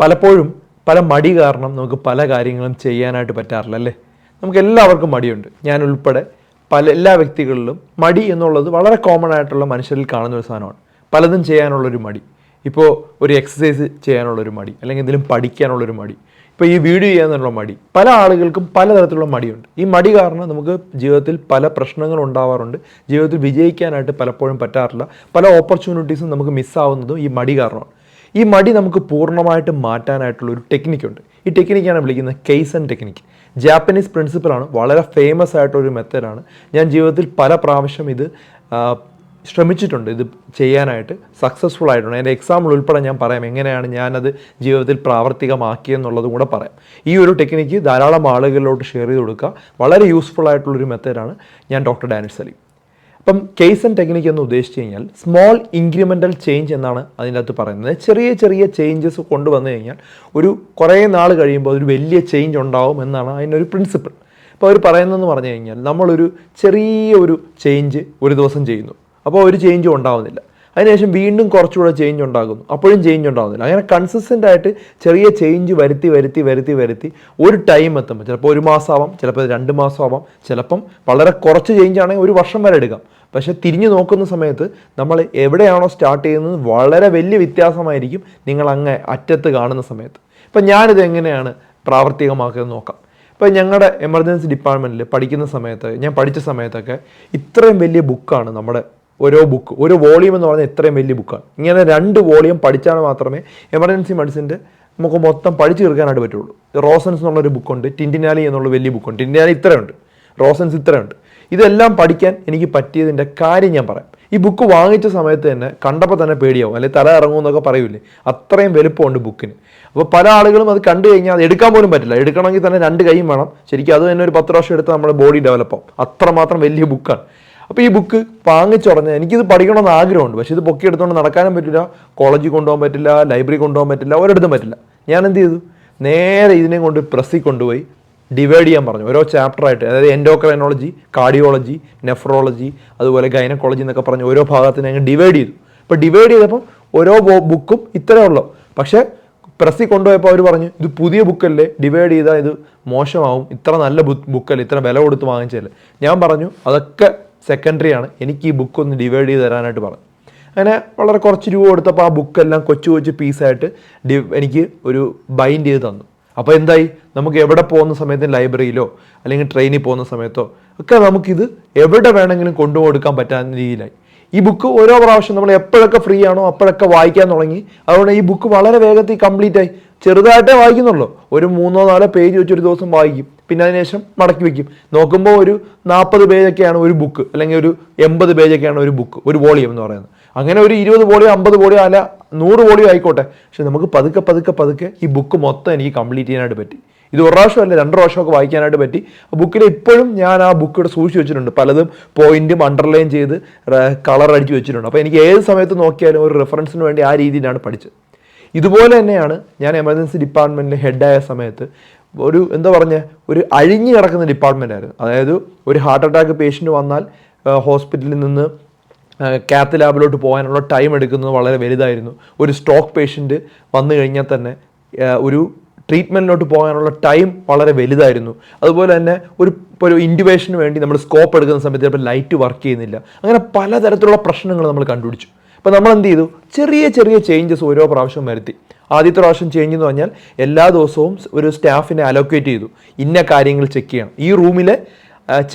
പലപ്പോഴും പല മടി കാരണം നമുക്ക് പല കാര്യങ്ങളും ചെയ്യാനായിട്ട് പറ്റാറില്ല അല്ലേ? നമുക്ക് എല്ലാവർക്കും മടിയുണ്ട്. ഞാൻ ഉൾപ്പെടെ പല എല്ലാ വ്യക്തികളിലും മടി എന്നുള്ളത് വളരെ കോമൺ ആയിട്ടുള്ള മനുഷ്യരിൽ കാണുന്ന ഒരു സാധനമാണ്. പലതും ചെയ്യാനുള്ളൊരു മടി. ഇപ്പോൾ ഒരു എക്സസൈസ് ചെയ്യാനുള്ളൊരു മടി അല്ലെങ്കിൽ എന്തെങ്കിലും പഠിക്കാനുള്ളൊരു മടി ഇപ്പോൾ ഈ വീഡിയോ ചെയ്യാനുള്ള മടി പല ആളുകൾക്കും പലതരത്തിലുള്ള മടിയുണ്ട്. ഈ മടി കാരണം നമുക്ക് ജീവിതത്തിൽ പല പ്രശ്നങ്ങൾ ഉണ്ടാവാറുണ്ട്. ജീവിതത്തിൽ വിജയിക്കാനായിട്ട് പലപ്പോഴും പറ്റാറില്ല. പല ഓപ്പർച്യൂണിറ്റീസും നമുക്ക് മിസ്സാവുന്നതും ഈ മടി കാരണമാണ്. ഈ മടി നമുക്ക് പൂർണമായിട്ട് മാറ്റാനായിട്ടുള്ള ഒരു ടെക്നിക്കുണ്ട്. ഈ ടെക്നിക്കാണ് വിളിക്കുന്നത് കേസൻ ടെക്നിക്ക്. ജാപ്പനീസ് പ്രിൻസിപ്പളാണ് വളരെ ഫേമസ് ആയിട്ടൊരു മെത്തേഡാണ്. ഞാൻ ജീവിതത്തിൽ പല പ്രാവശ്യം ഇത് ശ്രമിച്ചിട്ടുണ്ട് ഇത് ചെയ്യാനായിട്ട്. സക്സസ്ഫുൾ ആയിട്ടുണ്ട്. എന്റെ എക്സാമ്പിൾ ഉൾപ്പെടെ ഞാൻ പറയാം. എങ്ങനെയാണ് ഞാനത് ജീവിതത്തിൽ പ്രാവർത്തികമാക്കിയെന്നുള്ളതും കൂടെ പറയാം. ഈ ഒരു ടെക്നിക്ക് ധാരാളം ആളുകളിലോട്ട് ഷെയർ ചെയ്ത് കൊടുക്കുക. വളരെ യൂസ്ഫുൾ ആയിട്ടുള്ളൊരു മെത്തേഡാണ് ഞാൻ ഡോക്ടർ ഡാനിഷ് സലീം. അപ്പം കേസ് ആൻഡ് ടെക്നിക്ക് എന്ന് ഉദ്ദേശിച്ച് കഴിഞ്ഞാൽ സ്മോൾ ഇൻക്രിമെന്റൽ ചേഞ്ച് എന്നാണ് അതിന്റെ അകത്ത് പറയുന്നത്. ചെറിയ ചെറിയ ചേഞ്ചസ് കൊണ്ടുവന്നു കഴിഞ്ഞാൽ ഒരു കുറേ നാൾ കഴിയുമ്പോൾ ഒരു വലിയ ചേഞ്ച് ഉണ്ടാവും എന്നാണ് അതിനൊരു പ്രിൻസിപ്പിൾ അപ്പോൾ അവർ പറയുന്നതെന്ന് പറഞ്ഞു കഴിഞ്ഞാൽ നമ്മളൊരു ചെറിയ ഒരു ചേഞ്ച് ഒരു ദിവസം ചെയ്യുന്നു. അപ്പോൾ ഒരു ചേഞ്ചും ഉണ്ടാവുന്നില്ല. അതിനുശേഷം വീണ്ടും കുറച്ചുകൂടെ ചേഞ്ച് ഉണ്ടാകുന്നു. അപ്പോഴും ചേഞ്ച് ഉണ്ടാകുന്നില്ല. അങ്ങനെ കൺസിസ്റ്റന്റ് ആയിട്ട് ചെറിയ ചേഞ്ച് വരുത്തി വരുത്തി വരുത്തി വരുത്തി ഒരു ടൈം എത്തുമ്പോൾ ചിലപ്പോൾ ഒരു മാസമാവാം ചിലപ്പോൾ രണ്ട് മാസം മാസമാവാം ചിലപ്പം വളരെ കുറച്ച് ചേഞ്ച് ആണെങ്കിൽ ഒരു വർഷം വരെ എടുക്കാം. പക്ഷെ തിരിഞ്ഞു നോക്കുന്ന സമയത്ത് നമ്മൾ എവിടെയാണോ സ്റ്റാർട്ട് ചെയ്യുന്നത് വളരെ വലിയ വ്യത്യാസമായിരിക്കും നിങ്ങൾ അങ്ങ് അറ്റത്ത് കാണുന്ന സമയത്ത്. ഇപ്പം ഞാനിത് എങ്ങനെയാണ് പ്രാവർത്തികമാക്കുന്നത് നോക്കാം. ഇപ്പം ഞങ്ങളുടെ എമർജൻസി ഡിപ്പാർട്ട്മെന്റിൽ പഠിക്കുന്ന സമയത്ത് ഞാൻ പഠിച്ച സമയത്തൊക്കെ ഇത്രയും വലിയ ബുക്കാണ് നമ്മുടെ ഓരോ ബുക്ക് ഒരു വോളിയം എന്ന് പറഞ്ഞാൽ ഇത്രയും വലിയ ബുക്കാണ് ഇങ്ങനെ രണ്ട് വോളിയം പഠിച്ചാൽ മാത്രമേ എമർജൻസി മെഡിസിന്റെ നമുക്ക് മൊത്തം പഠിച്ചു തീർക്കാനായിട്ട് പറ്റുള്ളൂ. റോസൻസ് എന്നുള്ളൊരു ബുക്കുണ്ട് ടിന്റിനാലി എന്നുള്ള വലിയ ബുക്കുണ്ട് ടിന്റിനാലി ഇത്രയുണ്ട്. റോസൻസ് ഇത്രയുണ്ട്. ഇതെല്ലാം പഠിക്കാൻ എനിക്ക് പറ്റിയതിന്റെ കാര്യം ഞാൻ പറയാം. ഈ ബുക്ക് വാങ്ങിച്ച സമയത്ത് തന്നെ കണ്ടപ്പോൾ തന്നെ പേടിയാവും. അല്ലെങ്കിൽ തല ഇറങ്ങും എന്നൊക്കെ പറയൂലേ? അത്രയും വലുപ്പമുണ്ട് ബുക്കിന് അപ്പോൾ പല ആളുകളും അത് കണ്ടു കഴിഞ്ഞാൽ അത് എടുക്കാൻ പോലും പറ്റില്ല. എടുക്കണമെങ്കിൽ തന്നെ രണ്ട് കൈയും വേണം. ശരിക്കും അത് തന്നെ ഒരു പത്ത് വർഷം എടുത്ത് നമ്മുടെ ബോഡി ഡെവലപ്പ് ആവും. അത്രമാത്രം വലിയ ബുക്കാണ് അപ്പോൾ ഈ ബുക്ക് വാങ്ങിച്ചുടഞ്ഞ് എനിക്കിത് പഠിക്കണമെന്ന് ആഗ്രഹമുണ്ട്. പക്ഷേ ഇത് പൊക്കി എടുത്തുകൊണ്ട് നടക്കാനും പറ്റില്ല കോളേജിൽ കൊണ്ടുപോകാൻ പറ്റില്ല ലൈബ്രറി കൊണ്ടുപോകാൻ പറ്റില്ല ഒരിടത്തും പറ്റില്ല. ഞാൻ എന്ത് ചെയ്തു? നേരെ ഇതിനെ കൊണ്ട് പ്രസ്സിൽ കൊണ്ടുപോയി ഡിവൈഡ് ചെയ്യാൻ പറഞ്ഞു. ഓരോ ചാപ്റ്ററായിട്ട് അതായത് എൻഡോക്രൈനോളജി കാർഡിയോളജി നെഫ്രോളജി അതുപോലെ ഗൈനക്കോളജി എന്നൊക്കെ പറഞ്ഞ് ഓരോ ഭാഗത്തിനെ അങ്ങ് ഡിവൈഡ് ചെയ്തു. അപ്പോൾ ഡിവൈഡ് ചെയ്തപ്പം ഓരോ ബുക്കും ഇത്രയേ ഉള്ളൂ. പക്ഷേ പ്രസ്സിൽ കൊണ്ടുപോയപ്പോൾ അവർ പറഞ്ഞു ഇത് പുതിയ ബുക്കല്ലേ ഡിവൈഡ് ചെയ്താൽ ഇത് മോശമാവും. ഇത്ര നല്ല ബുക്കല്ലേ ഇത്ര വില കൊടുത്ത് വാങ്ങിച്ചല്ലേ ഞാൻ പറഞ്ഞു അതൊക്കെ സെക്കൻഡറി ആണ്. എനിക്ക് ഈ ബുക്ക് ഒന്ന് ഡിവൈഡ് ചെയ്ത് തരാനായിട്ട് പറഞ്ഞു. അങ്ങനെ വളരെ കുറച്ച് രൂപ കൊടുത്തപ്പോൾ ആ ബുക്കെല്ലാം കൊച്ചു കൊച്ചു പീസായിട്ട് ഡി എനിക്ക് ഒരു ബൈൻഡ് ചെയ്ത് തന്നു. അപ്പോൾ എന്തായി? നമുക്ക് എവിടെ പോകുന്ന സമയത്ത് ലൈബ്രറിയിലോ അല്ലെങ്കിൽ ട്രെയിനിൽ പോകുന്ന സമയത്തോ ഒക്കെ നമുക്കിത് എവിടെ വേണമെങ്കിലും കൊണ്ടുകൊടുക്കാൻ പറ്റാവുന്ന രീതിയിലായി. ഈ ബുക്ക് ഓരോ പ്രാവശ്യം നമ്മൾ എപ്പോഴൊക്കെ ഫ്രീ ആണോ അപ്പോഴൊക്കെ വായിക്കാൻ തുടങ്ങി. അതുകൊണ്ട് ഈ ബുക്ക് വളരെ വേഗത്തിൽ കംപ്ലീറ്റ് ആയി. ചെറുതായിട്ടേ വായിക്കുന്നുള്ളൂ. ഒരു മൂന്നോ നാലോ പേജ് വെച്ച് ഒരു ദിവസം വായിക്കും. പിന്നെ അതിനുശേഷം മടക്കി വെക്കും. നോക്കുമ്പോൾ ഒരു നാൽപ്പത് പേജൊക്കെയാണ് ഒരു ബുക്ക് അല്ലെങ്കിൽ ഒരു എൺപത് പേജൊക്കെയാണ് ഒരു ബുക്ക് ഒരു വോളിയം എന്ന് പറയുന്നത്. അങ്ങനെ ഒരു ഇരുപത് വോളിയോ അമ്പത് വോളിയോ അല്ല നൂറ് വോളിയോ ആയിക്കോട്ടെ. പക്ഷെ നമുക്ക് പതുക്കെ പതുക്കെ പതുക്കെ ഈ ബുക്ക് മൊത്തം എനിക്ക് കംപ്ലീറ്റ് ചെയ്യാനായിട്ട് പറ്റി. ഇത് ഒരു പ്രാവശ്യമല്ല രണ്ട് പ്രാവശ്യമൊക്കെ വായിക്കാനായിട്ട് പറ്റി. ബുക്കിൽ ഇപ്പോഴും ഞാൻ ആ ബുക്ക് ഇവിടെ സൂക്ഷിച്ച് വെച്ചിട്ടുണ്ട്. പലതും പോയിന്റും അണ്ടർലൈൻ ചെയ്ത് കളർ അടിച്ച് വെച്ചിട്ടുണ്ട്. അപ്പോൾ എനിക്ക് ഏത് സമയത്ത് നോക്കിയാലും ഒരു റെഫറൻസിന് വേണ്ടി ആ രീതിയിലാണ് പഠിച്ചത്. ഇതുപോലെ തന്നെയാണ് ഞാൻ എമർജൻസി ഡിപ്പാർട്ട്മെന്റിൽ ഹെഡായ സമയത്ത് ഒരു എന്താ പറഞ്ഞ ഒരു അഴിഞ്ഞു കിടക്കുന്ന ഡിപ്പാർട്ട്മെന്റ് ആയിരുന്നു. അതായത് ഒരു ഹാർട്ട് അറ്റാക്ക് പേഷ്യന്റ് വന്നാൽ ഹോസ്പിറ്റലിൽ നിന്ന് കാത്ത് ലാബിലോട്ട് പോകാനുള്ള ടൈം എടുക്കുന്നത് വളരെ വലുതായിരുന്നു. ഒരു സ്ട്രോക്ക് പേഷ്യന്റ് വന്നു കഴിഞ്ഞാൽ തന്നെ ഒരു ട്രീറ്റ്മെന്റിലോട്ട് പോകാനുള്ള ടൈം വളരെ വലുതായിരുന്നു. അതുപോലെ തന്നെ ഒരു ഇപ്പോൾ ഒരു ഇന്റുവേഷന് വേണ്ടി നമ്മൾ സ്കോപ്പ് എടുക്കുന്ന സമയത്ത് ചിലപ്പോൾ ലൈറ്റ് വർക്ക് ചെയ്യുന്നില്ല. അങ്ങനെ പലതരത്തിലുള്ള പ്രശ്നങ്ങൾ നമ്മൾ കണ്ടുപിടിച്ചു. അപ്പോൾ നമ്മൾ എന്ത് ചെയ്തു? ചെറിയ ചെറിയ ചേഞ്ചസ് ഓരോ പ്രാവശ്യം വരുത്തി. ആദ്യത്തെ പ്രാവശ്യം ചേഞ്ച് എന്ന് പറഞ്ഞാൽ എല്ലാ ദിവസവും ഒരു സ്റ്റാഫിനെ അലോക്കേറ്റ് ചെയ്തു. ഇന്ന കാര്യങ്ങൾ ചെക്ക് ചെയ്യണം. ഈ റൂമിലെ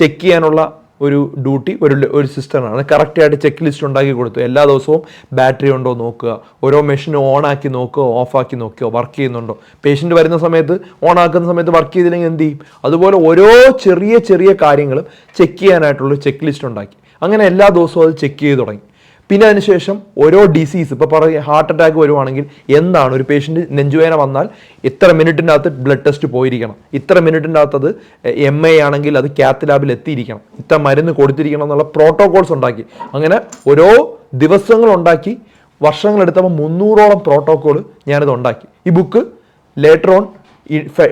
ചെക്ക് ചെയ്യാനുള്ള ഒരു ഡ്യൂട്ടി ഒരു ഒരു സിസ്റ്ററാണ് കറക്റ്റായിട്ട് ചെക്ക് ലിസ്റ്റ് ഉണ്ടാക്കി കൊടുത്തു. എല്ലാ ദിവസവും ബാറ്ററി ഉണ്ടോ നോക്കുക. ഓരോ മെഷീൻ ഓൺ ആക്കി നോക്കുക ഓഫ് ആക്കി നോക്കുക വർക്ക് ചെയ്യുന്നുണ്ടോ? പേഷ്യന്റ് വരുന്ന സമയത്ത് ഓൺ ആക്കുന്ന സമയത്ത് വർക്ക് ചെയ്തില്ലെങ്കിൽ എന്ത് ചെയ്യും? അതുപോലെ ഓരോ ചെറിയ ചെറിയ കാര്യങ്ങളും ചെക്ക് ചെയ്യാനായിട്ടുള്ള ചെക്ക് ലിസ്റ്റ് ഉണ്ടാക്കി. അങ്ങനെ എല്ലാ ദിവസവും അത് ചെക്ക് ചെയ്ത് തുടങ്ങി. പിന്നെ അതിനുശേഷം ഓരോ ഡിസീസ് ഇപ്പോൾ പറയുക ഹാർട്ട് അറ്റാക്ക് വരുവാണെങ്കിൽ എന്താണ്? ഒരു പേഷ്യന്റ് നെഞ്ചുവേദന വന്നാൽ ഇത്ര മിനിറ്റിന്റെ അകത്ത് ബ്ലഡ് ടെസ്റ്റ് പോയിരിക്കണം. ഇത്ര മിനിറ്റിന്റെ അകത്തത് എം എ ആണെങ്കിൽ അത് കാത്ത് ലാബിൽ എത്തിയിരിക്കണം. ഇത്ര മരുന്ന് കൊടുത്തിരിക്കണം എന്നുള്ള പ്രോട്ടോകോൾസ് ഉണ്ടാക്കി. അങ്ങനെ ഓരോ ദിവസങ്ങൾ ഉണ്ടാക്കി. വർഷങ്ങളെടുത്തപ്പോൾ മുന്നൂറോളം പ്രോട്ടോകോൾ ഞാനിത് ഉണ്ടാക്കി. ഈ book later on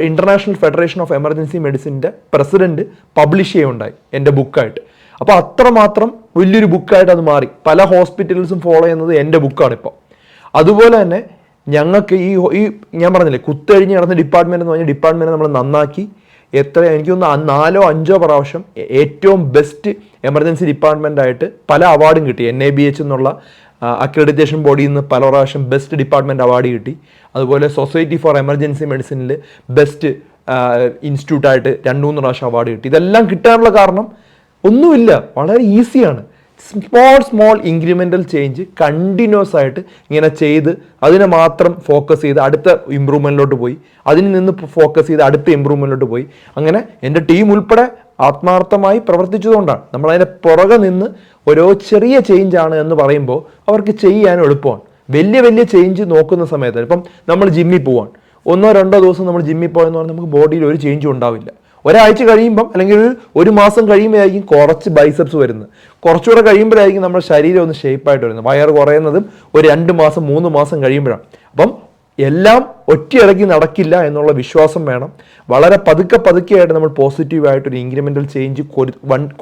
international federation of emergency മെഡിസിന്റെ president publish ചെയ്യുകയുണ്ടായി എന്റെ ബുക്കായിട്ട് അപ്പോൾ അത്രമാത്രം വലിയൊരു ബുക്കായിട്ട് അത് മാറി. പല ഹോസ്പിറ്റൽസും ഫോളോ ചെയ്യുന്നത് എന്റെ ബുക്കാണ് ഇപ്പോൾ അതുപോലെ തന്നെ ഞങ്ങൾക്ക് ഈ ഈ ഞാൻ പറഞ്ഞില്ലേ കുത്തഴിഞ്ഞ് നടന്ന ഡിപ്പാർട്ട്മെന്റ് എന്ന് പറഞ്ഞ ഡിപ്പാർട്ട്മെന്റ് നമ്മൾ നന്നാക്കി. എത്ര എനിക്ക് തോന്നുന്നു നാലോ അഞ്ചോ പ്രാവശ്യം ഏറ്റവും ബെസ്റ്റ് എമർജൻസി ഡിപ്പാർട്ട്മെന്റ് ആയിട്ട് പല അവാർഡും കിട്ടി. എൻ ഐ ബി എച്ച് എന്നുള്ള അക്രഡിറ്റേഷൻ ബോഡിയിൽ നിന്ന് പല പ്രാവശ്യം ബെസ്റ്റ് ഡിപ്പാർട്ട്മെന്റ് അവാർഡ് കിട്ടി. അതുപോലെ സൊസൈറ്റി ഫോർ എമർജൻസി മെഡിസിനിൽ ബെസ്റ്റ് ഇൻസ്റ്റിറ്റ്യൂട്ടായിട്ട് രണ്ട് മൂന്ന് പ്രാവശ്യം അവാർഡ് കിട്ടി. ഇതെല്ലാം കിട്ടാനുള്ള കാരണം ഒന്നുമില്ല. വളരെ ഈസിയാണ്. Small small incremental change continuous ആയിട്ട് ഇങ്ങനെ ചെയ്ത് അതിനെ മാത്രം ഫോക്കസ് ചെയ്ത് അടുത്ത ഇമ്പ്രൂവ്മെന്റിലോട്ട് പോയി. അതിൽ നിന്ന് ഫോക്കസ് ചെയ്ത് അടുത്ത ഇമ്പ്രൂവ്മെന്റിലോട്ട് പോയി. അങ്ങനെ എന്റെ ടീം ഉൾപ്പെടെ ആത്മാർത്ഥമായി പ്രവർത്തിച്ചതുകൊണ്ടാണ്. നമ്മൾ അതിന്റെ പുറകെ നിന്ന് ഓരോ ചെറിയ ചേഞ്ച് ആണ് എന്ന് പറയുമ്പോൾ അവർക്ക് ചെയ്യാൻ എളുപ്പമാണ്. വലിയ വലിയ ചേഞ്ച് നോക്കുന്ന സമയത്ത് ഇപ്പം നമ്മൾ ജിമ്മിൽ പോവാണ്. ഒന്നോ രണ്ടോ ദിവസം നമ്മൾ ജിമ്മിൽ പോയെന്ന് പറഞ്ഞാൽ നമുക്ക് ബോഡിയിൽ ഒരു ചേഞ്ചും ഉണ്ടാവില്ല. ഒരാഴ്ച കഴിയുമ്പം അല്ലെങ്കിൽ ഒരു മാസം കഴിയുമ്പോഴായിരിക്കും കുറച്ച് ബൈസെപ്സ് വരുന്നത്. കുറച്ചുകൂടെ കഴിയുമ്പോഴായിരിക്കും നമ്മുടെ ശരീരം ഒന്ന് ഷേപ്പായിട്ട് വരുന്നത്. വയർ കുറയുന്നതും ഒരു രണ്ട് മാസം മൂന്ന് മാസം കഴിയുമ്പോഴാണ്. അപ്പം എല്ലാം ഒറ്റയിടയ്ക്ക് നടക്കില്ല എന്നുള്ള വിശ്വാസം വേണം. വളരെ പതുക്കെ പതുക്കെയായിട്ട് നമ്മൾ പോസിറ്റീവായിട്ട് ഒരു ഇൻക്രിമെന്റൽ ചേഞ്ച്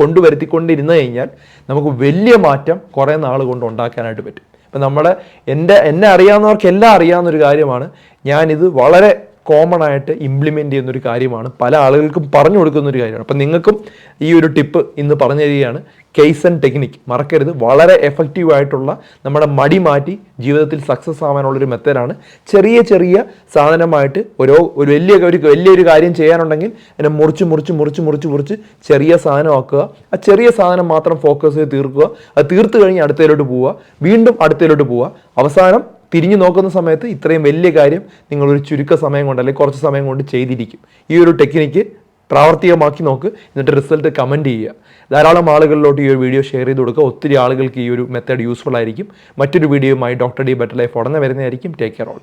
കൊണ്ടുവരുത്തിക്കൊണ്ടിരുന്നു കഴിഞ്ഞാൽ നമുക്ക് വലിയ മാറ്റം കുറേ നാൾ കൊണ്ട് ഉണ്ടാക്കാനായിട്ട് പറ്റും. ഇപ്പം നമ്മുടെ എന്റെ എന്നെ അറിയാവുന്നവർക്ക് എല്ലാം അറിയാവുന്ന ഒരു കാര്യമാണ്. ഞാനിത് വളരെ കോമൺ ആയിട്ട് ഇംപ്ലിമെന്റ് ചെയ്യുന്ന ഒരു കാര്യമാണ്. പല ആളുകൾക്കും പറഞ്ഞു കൊടുക്കുന്ന ഒരു കാര്യമാണ്. അപ്പം നിങ്ങൾക്കും ഈ ഒരു ടിപ്പ് ഇന്ന് പറഞ്ഞു തരികയാണ്. കേസ് ആൻഡ് ടെക്നിക്ക് മറക്കരുത്. വളരെ എഫക്റ്റീവ് ആയിട്ടുള്ള നമ്മുടെ മടി മാറ്റി ജീവിതത്തിൽ സക്സസ് ആവാനുള്ളൊരു മെത്തേഡാണ് ചെറിയ ചെറിയ സാധനമായിട്ട് ഓരോ ഒരു വലിയ ഒരു വലിയൊരു കാര്യം ചെയ്യാനുണ്ടെങ്കിൽ അതിനെ മുറിച്ച് മുറിച്ച് മുറിച്ച് മുറിച്ച് മുറിച്ച് ചെറിയ സാധനമാക്കുക ആ ചെറിയ സാധനം മാത്രം ഫോക്കസ് ചെയ്ത് തീർക്കുക. അത് തീർത്തു കഴിഞ്ഞ് അടുത്തതിലോട്ട് പോവുക. വീണ്ടും അടുത്തതിലോട്ട് പോവുക. അവസാനം തിരിഞ്ഞു നോക്കുന്ന സമയത്ത് ഇത്രയും വലിയ കാര്യം നിങ്ങളൊരു ചുരുക്ക സമയം കൊണ്ട് അല്ലെങ്കിൽ കുറച്ച് സമയം കൊണ്ട് ചെയ്തിരിക്കും. ഈ ഒരു ടെക്നിക്ക് പ്രാവർത്തികമാക്കി നോക്ക് എന്നിട്ട് റിസൾട്ട് കമന്റ് ചെയ്യുക. ധാരാളം ആളുകളിലോട്ട് ഈ ഒരു വീഡിയോ ഷെയർ ചെയ്ത് കൊടുക്കുക. ഒത്തിരി ആളുകൾക്ക് ഈ ഒരു മെത്തേഡ് യൂസ്ഫുൾ ആയിരിക്കും. മറ്റൊരു വീഡിയോയുമായി ഡോക്ടർ ഡി ബെറ്റർ ലൈഫ് ഉടനെ വരുന്നതായിരിക്കും. Take care all